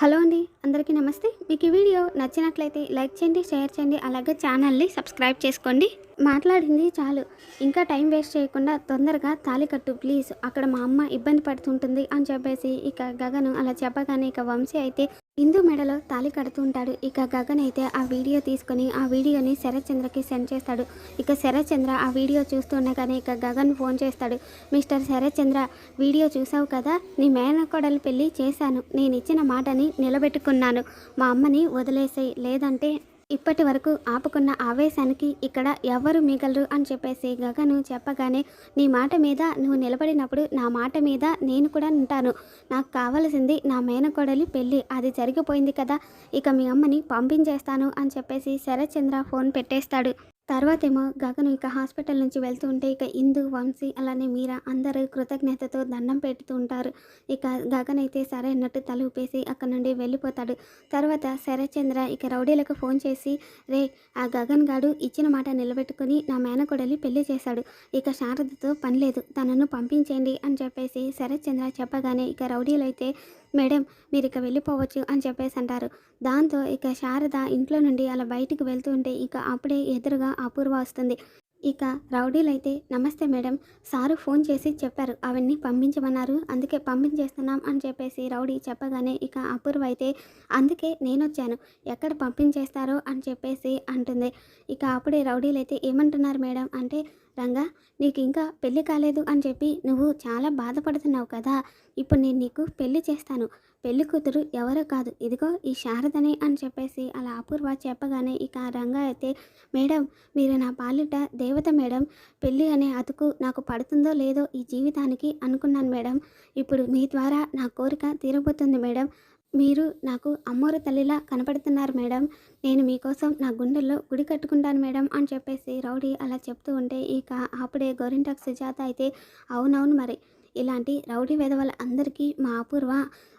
Hello అండి అందరికీ నమస్తే. మీకు ఈ వీడియో నచ్చినట్లయితే లైక్ చేయండి షేర్ చేయండి అలాగే ఛానల్ని సబ్స్క్రైబ్ చేసుకోండి. మాట్లాడింది చాలు. ఇంకా టైం వేస్ట్ చేయకుండా తొందరగా తాళి కట్టు ప్లీజ్. అక్కడ మా అమ్మ ఇబ్బంది పడుతుంటుంది అని చెప్పేసి ఇక గగను అలా చెప్పగానే ఇక వంశీ అయితే ఇందు మెడలో తాళి కడుతుంటాడు ఇక గగన్ అయితే ఆ వీడియో తీసుకొని ఆ వీడియోని శరత్చంద్రకి సెండ్ చేస్తాడు. ఇక శరత్చంద్ర ఆ వీడియో చూస్తుండగానే ఇక గగన్ ఫోన్ చేస్తాడు. మిస్టర్ శరత్చంద్ర వీడియో చూసావు కదా? నీ మేనకోడలు పెళ్ళి చేశాను. నేను ఇచ్చిన మాటని నిలబెట్టుకున్నాను. మా అమ్మని వదిలేసాయి. లేదంటే ఇప్పటి వరకు ఆపుకున్న ఆవేశానికి ఇక్కడ ఎవరు మిగలరు అని చెప్పేసి గగను చెప్పగానే నీ మాట మీద నువ్వు నిలబడినప్పుడు నా మాట మీద నేను కూడా ఉంటాను. నాకు కావలసింది నా మేనకోడలి పెళ్ళి. అది జరిగిపోయింది కదా. ఇక మీ అమ్మని పంపించేస్తాను అని చెప్పేసి శరత్చంద్ర ఫోన్ పెట్టేస్తాడు. తర్వాత ఏమో గగను ఇక హాస్పిటల్ నుంచి వెళ్తూ ఉంటే ఇక ఇందు వంశీ అలానే మీరా అందరూ కృతజ్ఞతతో దండం పెడుతూ ఉంటారు. ఇక గగన్ అయితే సరే అన్నట్టు తల ఊపేసి అక్కడ నుండి వెళ్ళిపోతాడు. తర్వాత శరచంద్ర ఇక రౌడీలకు ఫోన్ చేసి రే ఆ గగన్ గాడు ఇచ్చిన మాట నిలబెట్టుకుని నా మేనకోడలి పెళ్ళి చేశాడు. ఇక శారదతో పని లేదు. తనను పంపించేయండి అని చెప్పేసి శరచంద్ర చెప్పగానే ఇక రౌడీలు అయితే మేడం మీరు ఇక వెళ్ళిపోవచ్చు అని చెప్పేసి అంటారు. దాంతో ఇక శారద ఇంట్లో నుండి అలా బయటికి వెళ్తూ ఉంటే ఇక అప్పుడే ఎదురుగా అపూర్వ వస్తుంది ఇక రౌడీలు అయితే నమస్తే మేడం సారు ఫోన్ చేసి చెప్పారు అవన్నీ పంపించమన్నారు అందుకే పంపించేస్తున్నాం అని చెప్పేసి రౌడీ చెప్పగానే ఇక అపూర్వ అయితే అందుకే నేను వచ్చాను ఎక్కడ పంపించేస్తారో అని చెప్పేసి అంటుంది. ఇక అప్పుడే రౌడీలు అయితే ఏమంటున్నారు మేడం? అంటే రంగా నీకు ఇంకా పెళ్ళి కాలేదు అని చెప్పి నువ్వు చాలా బాధపడుతున్నావు కదా ఇప్పుడు నేను నీకు పెళ్ళి చేస్తాను పెళ్ళి కూతురు ఎవరో కాదు. ఇదిగో ఈ శారదని అని చెప్పేసి అలా అపూర్వ చెప్పగానే ఇక రంగా అయితే మేడం మీరు నా పాలిట దేవత మేడం. పెళ్ళి అనే అతుకు నాకు పడుతుందో లేదో ఈ జీవితానికి అనుకున్నాను మేడం. ఇప్పుడు మీ ద్వారా నా కోరిక తీరబోతుంది మేడం. మీరు నాకు అమ్మోరు తల్లిలా కనపడుతున్నారు మేడం. నేను మీకోసం నా గుండెల్లో గుడి కట్టుకుంటాను మేడం అని చెప్పేసి రౌడీ అలా చెప్తూ ఉంటే ఇక అప్పుడే గోరింటాక్ సుజాత అయితే అవునవును మరి. ఇలాంటి రౌడీ వెధవల అందరికీ మా అపూర్వ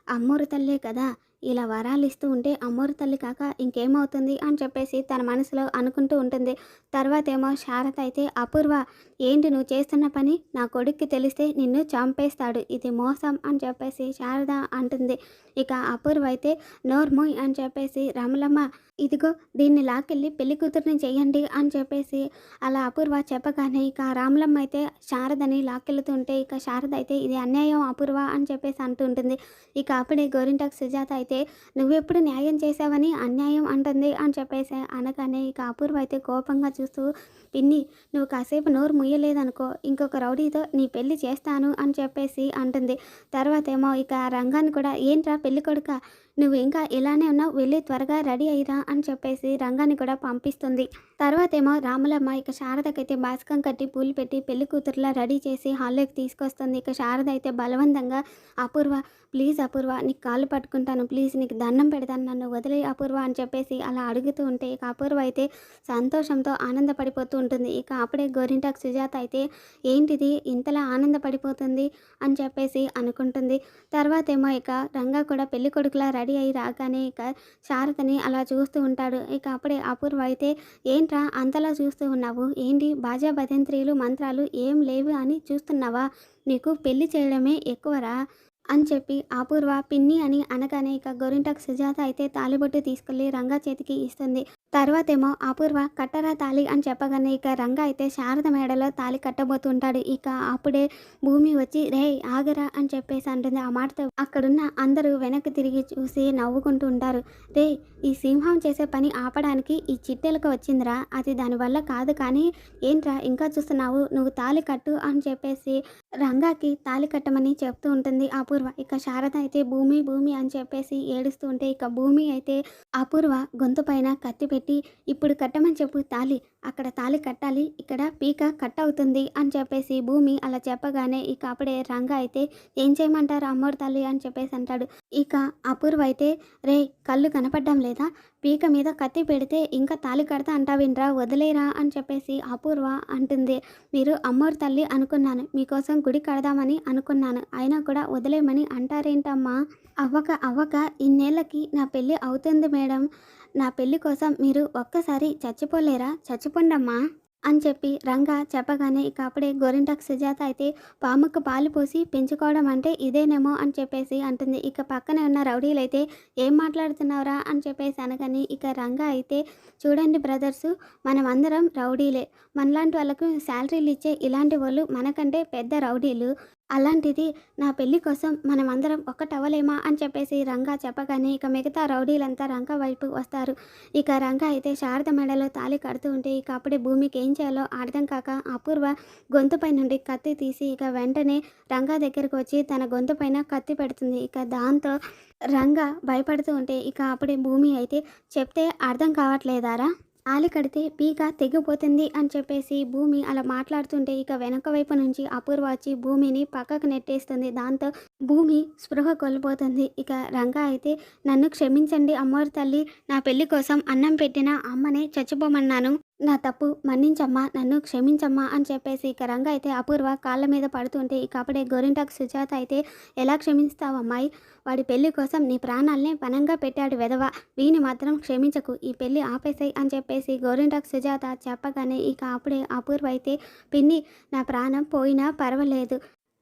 అమ్మూరు తల్లే కదా. ఇలా వరాలు ఇస్తూ ఉంటే అమ్మోరు తల్లి కాక ఇంకేమవుతుంది అని చెప్పేసి తన మనసులో అనుకుంటూ ఉంటుంది. తర్వాత ఏమో శారద అయితే అపూర్వ ఏంటి నువ్వు చేస్తున్న పని? నా కొడుక్కి తెలిస్తే నిన్ను చంపేస్తాడు. ఇది మోసం అని చెప్పేసి శారద అంటుంది. ఇక అపూర్వ అయితే నోర్మోయ్ అని చెప్పేసి రాములమ్మ ఇదిగో దీన్ని లాకెళ్ళి పెళ్ళి కూతుర్ని చేయండి అని చెప్పేసి అలా అపూర్వ చెప్పగానే ఇక రాములమ్మ అయితే శారదని లాక్కెళ్తుంటే ఇక శారద అయితే ఇది అన్యాయం అపూర్వ అని చెప్పేసి అంటుంటుంది. ఇక అప్పుడే గోరింటాక్ సుజాత అయితే నువ్వెప్పుడు న్యాయం చేసావని అన్యాయం అంటుంది అని చెప్పేసి అనగానే ఇక అపూర్వ అయితే కోపంగా చూస్తూ పిన్ని నువ్వు కాసేపు నోరు ముయ్యలేదనుకో ఇంకొక రౌడీతో నీ పెళ్ళి చేస్తాను అని చెప్పేసి అంటుంది. తర్వాత ఏమో ఇక రంగాన్ని కూడా ఏంట్రా పెళ్ళి కొడుక నువ్వు ఇంకా ఇలానే ఉన్నావు వెళ్ళి త్వరగా రెడీ అయ్యిరా అని చెప్పేసి రంగాన్ని కూడా పంపిస్తుంది. తర్వాత ఏమో రాములమ్మ ఇక శారదకైతే బాసకం కట్టి పూలు పెట్టి పెళ్ళి కూతురులా రెడీ చేసి హాల్లోకి తీసుకొస్తుంది. ఇక శారద అయితే బలవంతంగా అపూర్వ ప్లీజ్ అపూర్వ నీకు కాళ్ళు పట్టుకుంటాను ప్లీజ్ నీకు దండం పెడతాను నన్ను వదిలే అపూర్వ అని చెప్పేసి అలా అడుగుతూ ఉంటే ఇక అపూర్వ అయితే సంతోషంతో ఆనందపడిపోతూ ఉంటుంది. ఇక అప్పుడే గోరింటాకు సుజాత అయితే ఏంటిది? ఇంతలా ఆనందపడిపోతుంది? అని చెప్పేసి అనుకుంటుంది. తర్వాత ఏమో ఇక రంగా కూడా పెళ్ళి కొడుకులా రెడీ అయ్యి రాగానే ఇక శారదని అలా చూస్తూ ఉంటాడు. ఇక అప్పుడే అపూర్వ అయితే ఏంట్రా అంతలా చూస్తూ ఉన్నావు? ఏంటి బాజా భజంత్రీలు మంత్రాలు ఏం లేవు అని చూస్తున్నావా? నీకు పెళ్ళి చేయడమే ఎక్కువరా? అని చెప్పి అపూర్వ పిన్ని అని అనగానే ఇక గొరింటకు సుజాత అయితే తాలిబొట్టు తీసుకెళ్ళి రంగా చేతికి ఇస్తుంది. తర్వాతేమో అపూర్వ కట్టరా తాలి అని చెప్పగానే ఇక రంగా అయితే శారద మేడలో తాలి కట్టబోతుంటాడు. ఇక అప్పుడే భూమి వచ్చి రే ఆగరా అని చెప్పేసి అంటుంది. ఆ మాటతో అక్కడున్న అందరూ వెనక్కి తిరిగి చూసి నవ్వుకుంటూ ఉంటారు. రే ఈ సింహం చేసే పని ఆపడానికి ఈ చిట్టెలకు వచ్చిందిరా. అది దానివల్ల కాదు కానీ ఏంట్రా ఇంకా చూస్తున్నావు? నువ్వు తాలి కట్టు అని చెప్పేసి రంగాకి తాలి కట్టమని చెప్తూ ఉంటుంది. అపూర్వ ఇక శారద అయితే భూమి భూమి అని చెప్పేసి ఏడుస్తూ ఉంటే ఇక భూమి అయితే అపూర్వ గొంతు పైన కత్తి పెట్టి ఇప్పుడు కట్టమని చెప్పు తాలి అక్కడ తాలి కట్టాలి ఇక్కడ పీక కట్ అవుతుంది అని చెప్పేసి భూమి అలా చెప్పగానే ఇక అప్పుడే రంగ అయితే ఏం చేయమంటారు అమ్మోరు తల్లి అని చెప్పేసి అంటాడు. ఇక అపూర్వ అయితే రే కళ్ళు కనపడడం లేదా? పీక మీద కత్తి పెడితే ఇంకా తాలి కడతా అంటావిండ్రా వదిలేరా? అని చెప్పేసి అపూర్వ అంటుంది. మీరు అమ్మోరు తల్లి అనుకున్నాను మీకోసం గుడి కడదామని అనుకున్నాను. అయినా కూడా వదిలేమని అంటారేంటమ్మా? అవ్వక అవ్వక ఇన్నేళ్ళకి నా పెళ్ళి అవుతుంది మేడం. నా పెళ్ళి కోసం మీరు ఒక్కసారి చచ్చిపోలేరా? చచ్చిపోండమ్మా! అని చెప్పి రంగా చెప్పగానే ఇక అప్పుడే గోరింటాకు సుజాత అయితే పాముకు పాలు పోసి పెంచుకోవడం అంటే ఇదేనేమో అని చెప్పేసి అంటుంది. ఇక పక్కనే ఉన్న రౌడీలు అయితే ఏం మాట్లాడుతున్నావురా? అని చెప్పేసి అనగాని ఇక రంగా అయితే చూడండి బ్రదర్స్ మనమందరం రౌడీలే. మనలాంటి వాళ్ళకు శాలరీలు ఇచ్చే ఇలాంటి వాళ్ళు మనకంటే పెద్ద రౌడీలు. అలాంటిది నా పెళ్ళి కోసం మనం అందరం ఒక్కటవ్వలేమా అని చెప్పేసి రంగా చెప్పగానే ఇక మిగతా రౌడీలంతా రంగా వైపు వస్తారు. ఇక రంగా అయితే శారద మెడలో తాళి కడుతూ ఉంటే ఇక అప్పుడే భూమికి ఏం చేయాలో అర్థం కాక అపూర్వ గొంతుపై నుండి కత్తి తీసి ఇక వెంటనే రంగా దగ్గరకు వచ్చి తన గొంతు పైన కత్తి పెడుతుంది. ఇక దాంతో రంగా భయపడుతూ ఉంటే ఇక అప్పుడే భూమి అయితే చెప్తే అర్థం కావట్లేదారా? ఆలి కడితే పీక తెగిపోతుంది అని చెప్పేసి భూమి అలా మాట్లాడుతుంటే ఇక వెనక వైపు నుంచి అపూర్వ వచ్చి భూమిని పక్కకు నెట్టేస్తుంది. దాంతో భూమి స్పృహ కోల్పోతుంది. ఇక రంగా అయితే నన్ను క్షమించండి అమ్మవారి తల్లి నా పెళ్ళి కోసం అన్నం పెట్టిన అమ్మనే చచ్చిపోమన్నాను. నా తప్పు మన్నించమ్మా నన్ను క్షమించమ్మా అని చెప్పేసి ఇక రంగ అయితే అపూర్వ కాళ్ళ మీద పడుతుంటే ఇక అప్పుడే గోరింటాకు సుజాత అయితే ఎలా క్షమిస్తావు అమ్మాయి వాడి పెళ్ళి కోసం నీ ప్రాణాలనే పనంగా పెట్టాడు వెధవ. వీని మాత్రం క్షమించకు. ఈ పెళ్ళి ఆపేసాయి అని చెప్పేసి గోరింటాకు సుజాత చెప్పగానే ఇక అప్పుడే అపూర్వ అయితే పిన్ని నా ప్రాణం పోయినా పర్వాలేదు.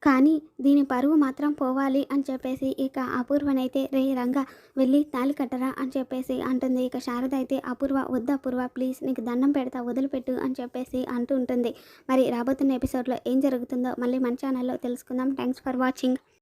కానీ దీని పరువు మాత్రం పోవాలి అని చెప్పేసి ఇక అపూర్వనైతే రే రంగా వెళ్ళి తాళి కట్టరా అని చెప్పేసి అంటుంది. ఇక శారద అయితే అపూర్వ వద్దు అపూర్వ ప్లీజ్ నీకు దండం పెడతా వదిలిపెట్టు అని చెప్పేసి అంటూ ఉంటుంది. మరి రాబోతున్న ఎపిసోడ్లో ఏం జరుగుతుందో మళ్ళీ మన ఛానల్లో తెలుసుకుందాం. Thanks for watching.